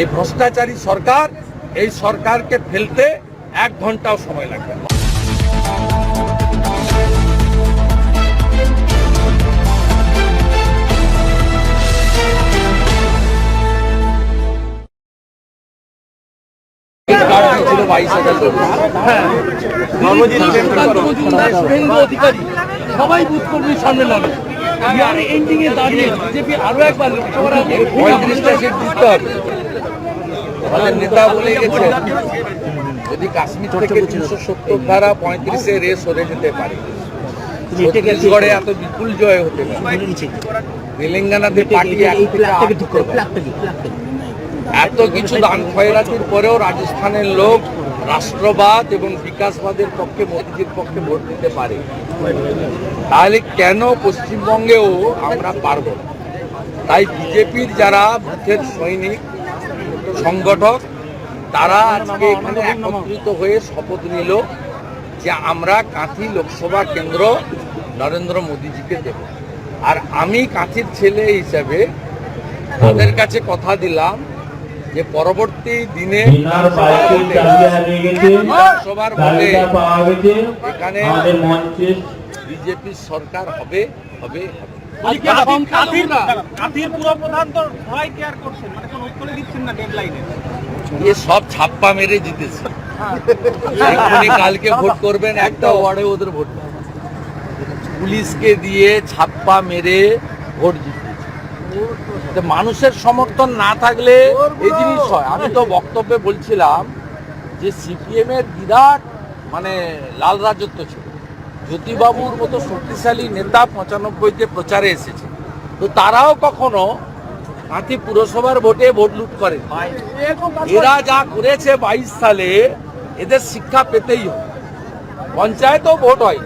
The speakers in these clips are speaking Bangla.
এই ভ্রষ্টাচারী সরকার এই সরকারকে ফেলতে এক ঘন্টাও সময় লাগবে না। সবাই বুথ কর্মীর সামনে লড়ে ইয়ার এন্ডিং এ দাঁড়িয়ে। বিজেপি আরও একবার লোকসভার আগে। পঁয়ত্রিশটা সিট জিততে হবে আমাদের নেতা বলে গেছে যদি কাশ্মীর থেকে তিনশো সত্তর ধারা পঁয়ত্রিশে রেস সরে যেতে পারে। ছত্তিশগড়ে এত বিপুল জয় হতে পারে। তেলেঙ্গানাতে পার্টি। এত কিছু দান খয়রাতির পরেও রাজস্থানের লোক রাষ্ট্রবাদ এবং বিকাশবাদের পক্ষে মোদীজির পক্ষে ভোট দিতে পারে। তাহলে কেন পশ্চিমবঙ্গেও আমরা পারব না? তাই বিজেপির যারা বুথের সৈনিক সংগঠক তারা আজকে এখানে একত্রিত হয়ে শপথ নিল যে আমরা কাঁথি লোকসভা কেন্দ্র নরেন্দ্র মোদীজিকে দেব। আর আমি কাঁথির ছেলে হিসাবে তাদের কাছে কথা দিলাম যে পরবর্তী দিনে লোকসভার ভোটে গেছে এখানে বিজেপির সরকার হবে হবে হবে। মানে কোনো উত্তরে দিচ্ছেন না ডেডলাইনে এ সব ছাপ্পা মেরে জিতেছে। কালকে ভোট করবেন একটা ওয়ার্ডে ওদের ভোট পুলিশকে দিয়ে ছাপ্পা মেরে ভোট জিতেছে। মানুষের সমর্থন না থাকলে এই জিনিস হয়। আমি তো বক্তব্যে বলছিলাম যে সিপিএম এর বিরাট মানে লাল রাজত্ব ছিল। জ্যোতিবাবুর মতো শক্তিশালী নেতা পঁচানব্বইতে প্রচারে এসেছে। তো তারাও কখনো কাঁথি পুরসভার ভোটে ভোট লুট করে। এরা যা করেছে বাইশ সালে, এদের শিক্ষা পেতেই হবে। পঞ্চায়েতও ভোট হয়।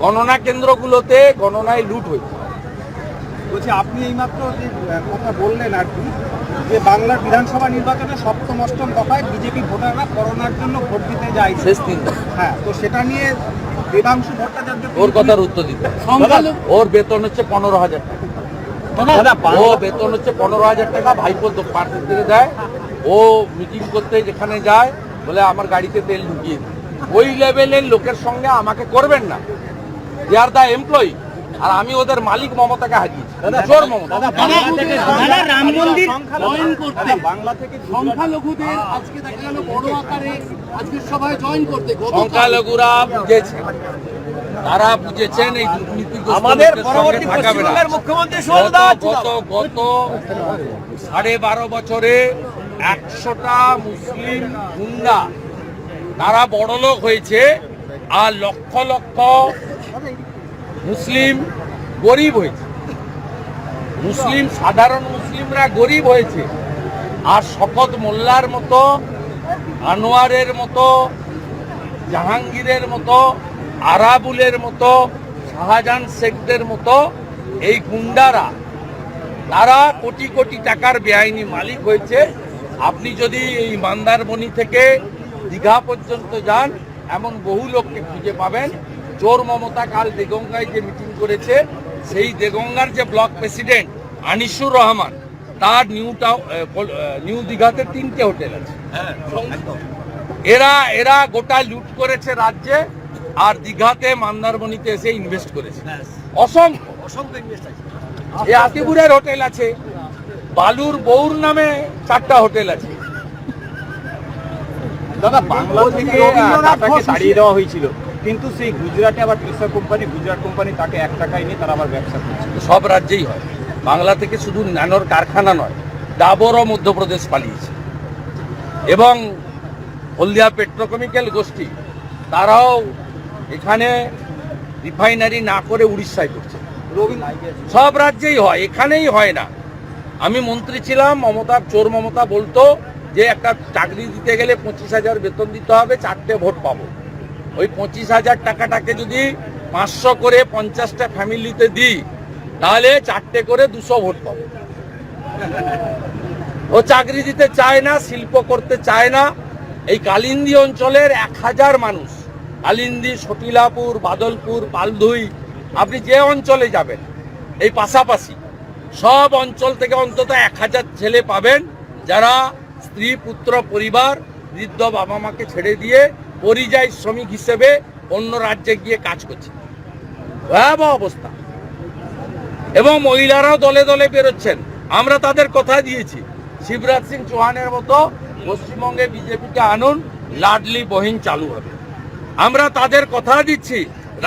গণনা কেন্দ্রগুলোতে গণনায় লুট হয়েছে বলছি, আপনি এইমাত্র কথা বললেন আর কি যে বাংলার বিধানসভা নির্বাচনে সপ্তম অষ্টম দফায় বিজেপি ভোটাররা করোনার জন্য ভোট দিতে যায়। শেষ দিন। হ্যাঁ তো সেটা নিয়ে দেবাংশু ভট্টাচার্য ওর কথার উত্তর দিতে। ওর বেতন হচ্ছে পনেরো হাজার টাকা। ও বেতন হচ্ছে পনেরো হাজার টাকা ভাইপো পার্টি থেকে দেয়। ও মিটিং করতে যেখানে যায় বলে আমার গাড়িতে তেল ঢুকিয়ে ওই লেভেলের লোকের সঙ্গে আমাকে করবেন না। দে আর দ্য এমপ্লয়ি আর আমি ওদের মালিক মমতাকে হারিয়েছি। চোর মমতা। রাম মন্দির জয়েন করতে। বাংলা থেকে সংখ্যালঘুদের আজকে দেখা গেল বড় আকারে আজকের সভায় জয়েন করতে। সংখ্যালঘুরা বুঝেছে। তারা বুঝেছেন এই দুর্নীতি আমাদের পরবর্তী পশ্চিমবঙ্গের মুখ্যমন্ত্রী গত গত সাড়ে বারো বছরে একশোটা মুসলিম গুন্ডা। তারা বড়লোক হয়েছে। আর লক্ষ লক্ষ মুসলিম গরিব হয়েছে। মুসলিম, সাধারণ মুসলিমরা গরিব হয়েছে। আর শকত মোল্লার মতো, আনোয়ারের মতো, জাহাঙ্গীরের মতো, আরাবুলের মতো, শাহজাহান শেখদের মতো এই গুন্ডারা, তারা কোটি কোটি টাকার বেআইনি মালিক হয়েছে। আপনি যদি এই মান্দারমণি থেকে দীঘা পর্যন্ত যান, এমন বহু লোককে খুঁজে পাবেন। চোর মমতা কাল দেগঙ্গায় যে মিটিং করেছে সেই দেগঙ্গার যে ব্লক প্রেসিডেন্ট আনিসুর রহমান তার নিউ টাউ আহ, কল- আহ, নিউ দীঘাতে তিনটে হোটেল আছে। এরা এরা গোটা লুট করেছে রাজ্যে আর দীঘাতে মন্দারমণিতে এসে ইনভেস্ট করেছে। অসংখ্য। অসংখ্য ইনভেস্ট আছে। এই আতিপুরের হোটেল আছে বালুর বৌর নামে চারটা হোটেল আছে। দাদা বাংলা থেকে তাড়িয়ে দেওয়া হয়েছিল। কিন্তু সেই গুজরাটে আবার টিসা কোম্পানি, গুজরাট কোম্পানি তাকে এক টাকায় নিয়ে তারা আবার ব্যবসা করছে। সব রাজ্যেই হয়। বাংলা থেকে শুধু ন্যানোর কারখানা নয়, ডাবরও মধ্যপ্রদেশ পালিয়েছে। এবং হলদিয়া পেট্রোকেমিক্যাল গোষ্ঠী, তারাও এখানে রিফাইনারি না করে উড়িষ্যায় করছে। সব রাজ্যেই হয়, এখানেই হয় না। আমি মন্ত্রী ছিলাম, মমতা, চোর মমতা বলতো যে একটা চাকরি দিতে গেলে পঁচিশ হাজার বেতন দিতে হবে, চারটে ভোট পাবো। ওই পঁচিশ হাজার টাকাটাকে যদি পাঁচশো করে পঞ্চাশটা ফ্যামিলিতে দিই, তাহলে চারটে করে দুশো ভোট পাবো। ও চাকরি দিতে চায় না, শিল্প করতে চায় না। এই কালিন্দি অঞ্চলের এক হাজার মানুষ, কালিন্দি সটিলাপুর বাদলপুর, পালধুই, আপনি যে অঞ্চলে যাবেন, এই পাশাপাশি সব অঞ্চল থেকে অন্তত এক হাজার ছেলে পাবেন, যারা স্ত্রী, পুত্র, পরিবার, বৃদ্ধ বাবা মাকে ছেড়ে দিয়ে পরিযায়ী শ্রমিক হিসেবে অন্য রাজ্যে গিয়ে কাজ করছে। ভয়াবহ অবস্থা। এবং মহিলারাও দলে দলে বেরোচ্ছেন। আমরা তাদের কথা দিয়েছি। শিবরাজ সিং চৌহানের মতো পশ্চিমবঙ্গে বিজেপিকে আনুন, লাডলি বহিন চালু হবে। আমরা তাদের কথা দিচ্ছি,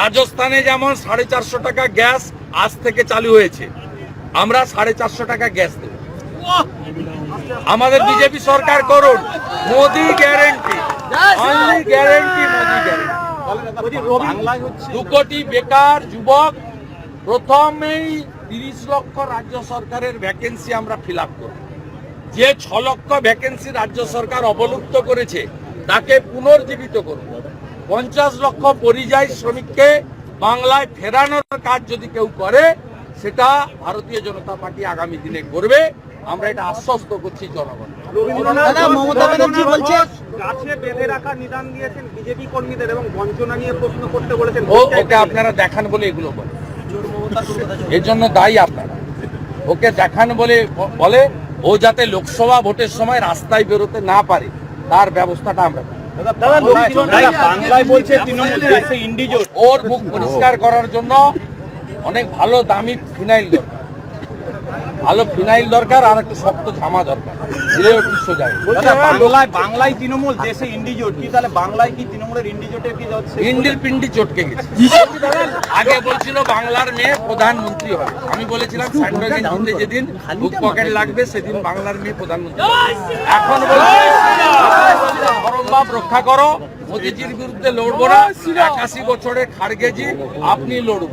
রাজস্থানে যেমন সাড়ে চারশো টাকা গ্যাস আজ থেকে চালু হয়েছে, আমরা সাড়ে চারশো টাকা গ্যাস দেব। আমাদের বিজেপি সরকার করুন, মোদি গ্যারেন্টি গ্যারেন্টি দু কোটি বেকার যুবক প্রথমেই তিরিশ লক্ষ রাজ্য সরকারের ভ্যাকেন্সি আমরা ফিল আপ করব। যে ছ লক্ষ ভ্যাকেন্সি রাজ্য সরকার অবলুপ্ত করেছে তাকে পুনর্জীবিত করব। পঞ্চাশ লক্ষ পরিযায়ী শ্রমিককে বাংলায় ফেরানোর কাজ যদি কেউ করে সেটা ভারতীয় জনতা পার্টি আগামী দিনে করবে। আমরা এটা আশ্বস্ত করছি জনগণ মমতা ব্যানার্জি বলছে গাছে বেঁধে রাখা নিদান দিয়েছেন বিজেপি কর্মীদের এবং বঞ্চনা নিয়ে প্রশ্ন করতে বলেছেন ও ওকে আপনারা দেখান বলে এগুলো বলে। এর জন্য দায়ী আপনারা। ওকে দেখান বলে বলে ও যাতে লোকসভা ভোটের সময় রাস্তায় বেরোতে না পারে তার ব্যবস্থাটা আমরা ওর মুখ পরিষ্কার করার জন্য অনেক ভালো দামি ফিনাইল দরকার। ভালো ফিনাইল দরকার আর একটু শক্ত জামা দরকার। দিলে কিছু যায়। বাংলায় বাংলায় তৃণমূল দেশে ইন্ডিজোট কি তাহলে বাংলায় কি তৃণমূলের ইন্ডিজোটের কি যাচ্ছে? ইন্ডির পিন্ডি চটকে গেছে। আগে বলছিল বাংলার মেয়ে প্রধানমন্ত্রী হবে। আমি বলেছিলাম স্যান্ডো গেঞ্জিতে যেদিন বুক পকেট লাগবে সেদিন বাংলার মেয়ে প্রধানমন্ত্রী এখন বলছে রক্ষা করো মোদিজির বিরুদ্ধে লড়বো না। একাশি বছরে খারগেজি আপনি লড়ুন।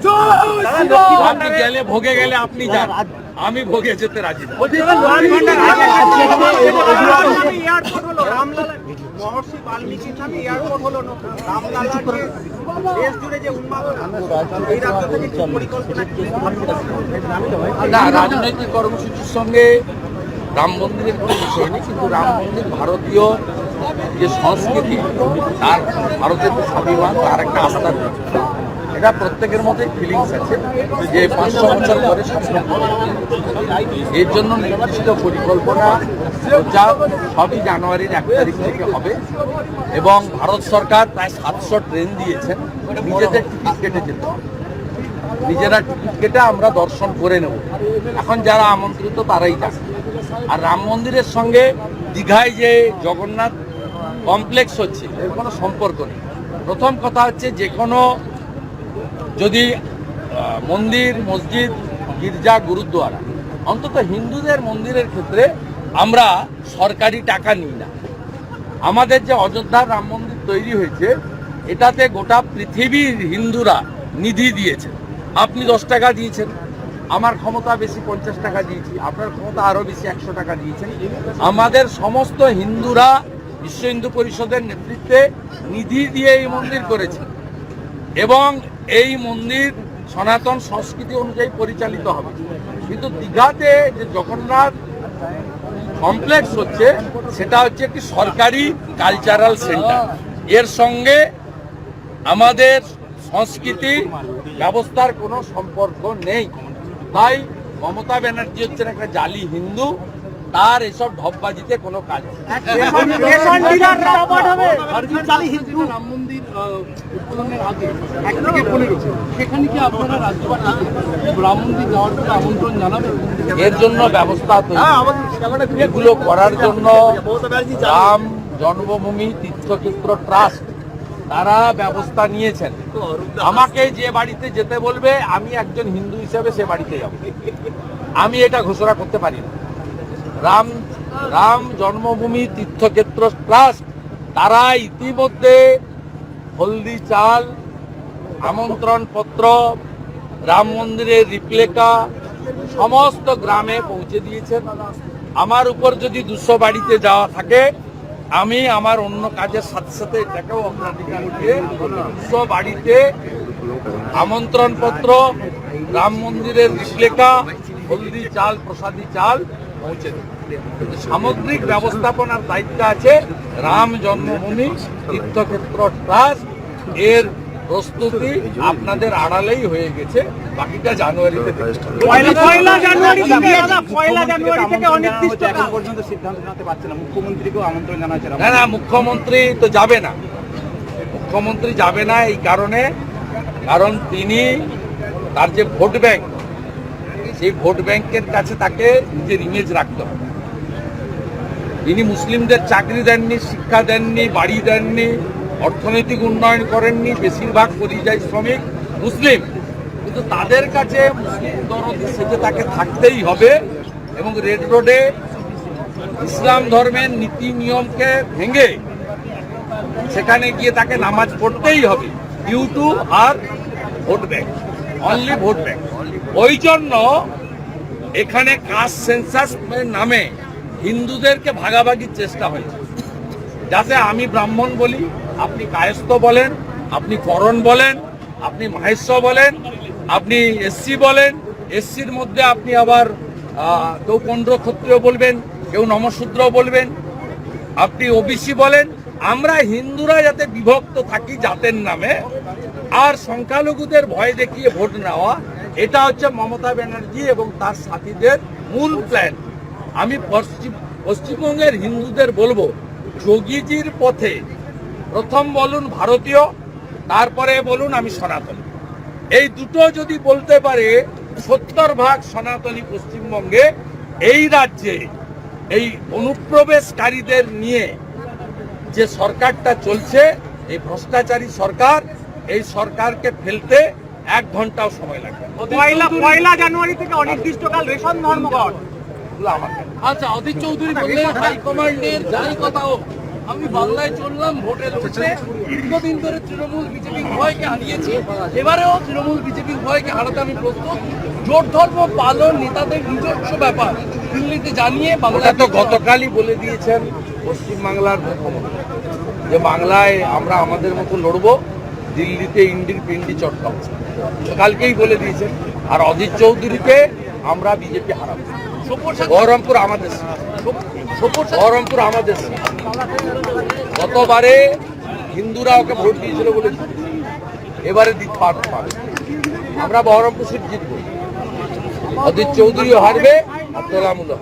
আপনি গেলে ভোগে গেলে আপনি যান। আমি ভোগে যেতে রাজি না। এয়ারপোর্ট হলো রামলালা মহর্ষি বাল্মীকির নামে এয়ারপোর্ট হলো রামলালা দেশ জুড়ে যে উন্মাদনা এই রাজ্য থেকে কি পরিকল্পনা না রাজনৈতিক কর্মসূচির সঙ্গে রাম মন্দিরের কোনো বিষয় নেই কিন্তু রাম মন্দির ভারতীয় যে সংস্কৃতি তার ভারতের যে স্বাভিমান তার একটা আস্থার দিক। এটা প্রত্যেকের মধ্যে ফিলিংস আছে। যে পাঁচশো বছর পরে এর জন্য নির্বাচিত পরিকল্পনা যা সবই জানুয়ারির এক তারিখ থেকে হবে। এবং ভারত সরকার প্রায় সাতশো ট্রেন দিয়েছেন। নিজেদের টিকিট কেটে যেতে নিজেরা টিকিট কেটে আমরা দর্শন করে নেব। এখন যারা আমন্ত্রিত তারাই যাবে আর রাম মন্দিরের সঙ্গে দীঘায় যে জগন্নাথ কমপ্লেক্স হচ্ছে, এর কোনো সম্পর্ক নেই। প্রথম কথা হচ্ছে যে কোনো যদি মন্দির, মসজিদ, গির্জা, গুরুদ্বারা, অন্তত হিন্দুদের মন্দিরের ক্ষেত্রে আমরা সরকারি টাকা নিই না। আমাদের যে অযোধ্যার রাম মন্দির তৈরি হয়েছে, এটাতে গোটা পৃথিবীর হিন্দুরা নিধি দিয়েছে। আপনি দশ টাকা দিয়েছেন, আমার ক্ষমতা বেশি পঞ্চাশ টাকা দিয়েছি, আপনার ক্ষমতা আরও বেশি একশো টাকা দিয়েছেন। আমাদের সমস্ত হিন্দুরা বিশ্ব হিন্দু পরিষদের নেতৃত্বে নিধি দিয়ে এই মন্দির করেছে। এবং এই মন্দির সনাতন সংস্কৃতি অনুযায়ী পরিচালিত হবে। কিন্তু দীঘাতে যে জগন্নাথ কমপ্লেক্স হচ্ছে, সেটা হচ্ছে একটি সরকারি কালচারাল সেন্টার এর সঙ্গে আমাদের সংস্কৃতি ব্যবস্থার কোনো সম্পর্ক নেই। তাই মমতা ব্যানার্জি হচ্ছেন একটা জালি হিন্দু। তার এসব ঢপবাজিতে কোনো কাজ রাম মন্দির উদ্বোধনের আগে এক থেকে পনেরো সেখানে কি আপনারা রাজ্যপাল রাম মন্দির যাওয়ার জন্য আমন্ত্রণ জানাবেন এর জন্য ব্যবস্থা এগুলো করার জন্য রাম জন্মভূমি তীর্থক্ষেত্র ট্রাস্ট তারা ব্যবস্থা নিয়েছেন আমাকে যে বাড়িতে যেতে বলবে আমি একজন হিন্দু হিসেবে সে বাড়িতে যাব আমি এটা ঘোষণা করতে পারি না রাম রাম জন্মভূমি তীর্থক্ষেত্র ট্রাস্ট। তারা ইতিমধ্যে হলদি চাল আমন্ত্রণ পত্র রাম মন্দিরের রিপ্লেকা, সমস্ত গ্রামে পৌঁছে দিয়েছেন। আমার উপর যদি দুশো বাড়িতে যাওয়া থাকে, আমি আমার অন্য কাজের সাথে সাথে এটাকেও অগ্রাধিকার দিয়ে দুশো বাড়িতে আমন্ত্রণ পত্র রাম মন্দিরের রিপ্লেকা, হলদি চাল, প্রসাদী চাল পৌঁছে দেব। সামগ্রিক ব্যবস্থাপনার দায়িত্ব আছে রাম জন্মভূমি তীর্থক্ষেত্র ট্রাস্ট। এর প্রস্তুতি আপনাদের আড়ালেই হয়ে গেছে বাকিটা জানুয়ারিতে পয়লা জানুয়ারি থেকে পয়লা জানুয়ারি থেকে অনির্দিষ্ট পর্যন্ত সিদ্ধান্ত জানাতে পারছে না মুখ্যমন্ত্রীকেও আমন্ত্রণ জানাচ্ছে না। না মুখ্যমন্ত্রী তো যাবে না। মুখ্যমন্ত্রী যাবে না এই কারণে কারণ তিনি তার যে ভোট ব্যাংক সেই ভোট ব্যাংকের কাছে তাকে নিজের ইমেজ রাখতে হবে। তিনি মুসলিমদের চাকরি দেননি, শিক্ষা দেননি, বাড়ি দেননি, অর্থনৈতিক উন্নয়ন করেননি, বেশিরভাগ পরিযায়ী শ্রমিক মুসলিম। কিন্তু তাদের কাছে মুসলিম দরদি সেজে তাকে থাকতেই হবে এবং রেড রোডে ইসলাম ধর্মের নীতি নিয়মকে ভেঙে সেখানে গিয়ে তাকে নামাজ পড়তেই হবে। Due to our vote bank, only vote bank. ওই জন্য এখানে কাস্ট সেন্সাস নামে হিন্দুদেরকে ভাগাভাগির চেষ্টা হয়েছে। যাতে আমি ব্রাহ্মণ বলি, আপনি কায়স্থ বলেন, আপনি করণ বলেন, আপনি মাহেশ্ব বলেন, আপনি এসসি বলেন, এসসির মধ্যে আপনি আবার কেউ পণ্ড ক্ষত্রিয় বলবেন, কেউ নমশূদ্র বলবেন, আপনি ওবিসি বলেন, আমরা হিন্দুরা যাতে বিভক্ত থাকি জাতের নামে, আর সংখ্যালঘুদের ভয় দেখিয়ে ভোট নেওয়া, এটা হচ্ছে মমতা ব্যানার্জি এবং তার সাথীদের মূল প্ল্যান আমি পশ্চিম পশ্চিমবঙ্গের হিন্দুদের বলব, যোগীজির পথে প্রথম বলুন ভারতীয়, তারপরে বলুন আমি সনাতনী। এই দুটো যদি বলতে পারে, সত্তর ভাগ সনাতনী পশ্চিমবঙ্গে এই রাজ্যে এই অনুপ্রবেশকারীদের নিয়ে যে সরকারটা চলছে, এই ভ্রষ্টাচারী সরকার, এই সরকারকে ফেলতে এক ঘন্টাও সময় লাগবে পয়লা জানুয়ারি থেকে অনির্দিষ্টকাল রেশন ধর্মঘট। এগুলো আমার আচ্ছা অধীর চৌধুরী বললেন হাইকমান্ডের যাই কথা হোক আমি বাংলায় চললাম ভোটে লড়তে। দীর্ঘদিন ধরে তৃণমূল বিজেপি ভয়কে হারিয়েছি। এবারেও তৃণমূল বিজেপির ভয়কে হারাতে আমি প্রস্তুত। জোট ধর্ম পালন নেতাদের নিজস্ব ব্যাপার। দিল্লিতে জানিয়ে বাংলা তো গতকালই বলে দিয়েছেন পশ্চিমবাংলার মুখ্যমন্ত্রী যে বাংলায় আমরা আমাদের মতো লড়বো দিল্লিতে ইন্ডির পিন্ডি চটকা হচ্ছে তো কালকেই বলে দিয়েছেন। আর অজিত চৌধুরীকে আমরা বিজেপি হারাবো। বহরমপুর আমাদের। বহরমপুর আমাদের গতবারে হিন্দুরা ওকে ভোট দিয়েছিল বলে এবারে দিতে পারবে আমরা বহরমপুর সিট জিতবো। অজিত চৌধুরীও হারবে আর তোলামুলো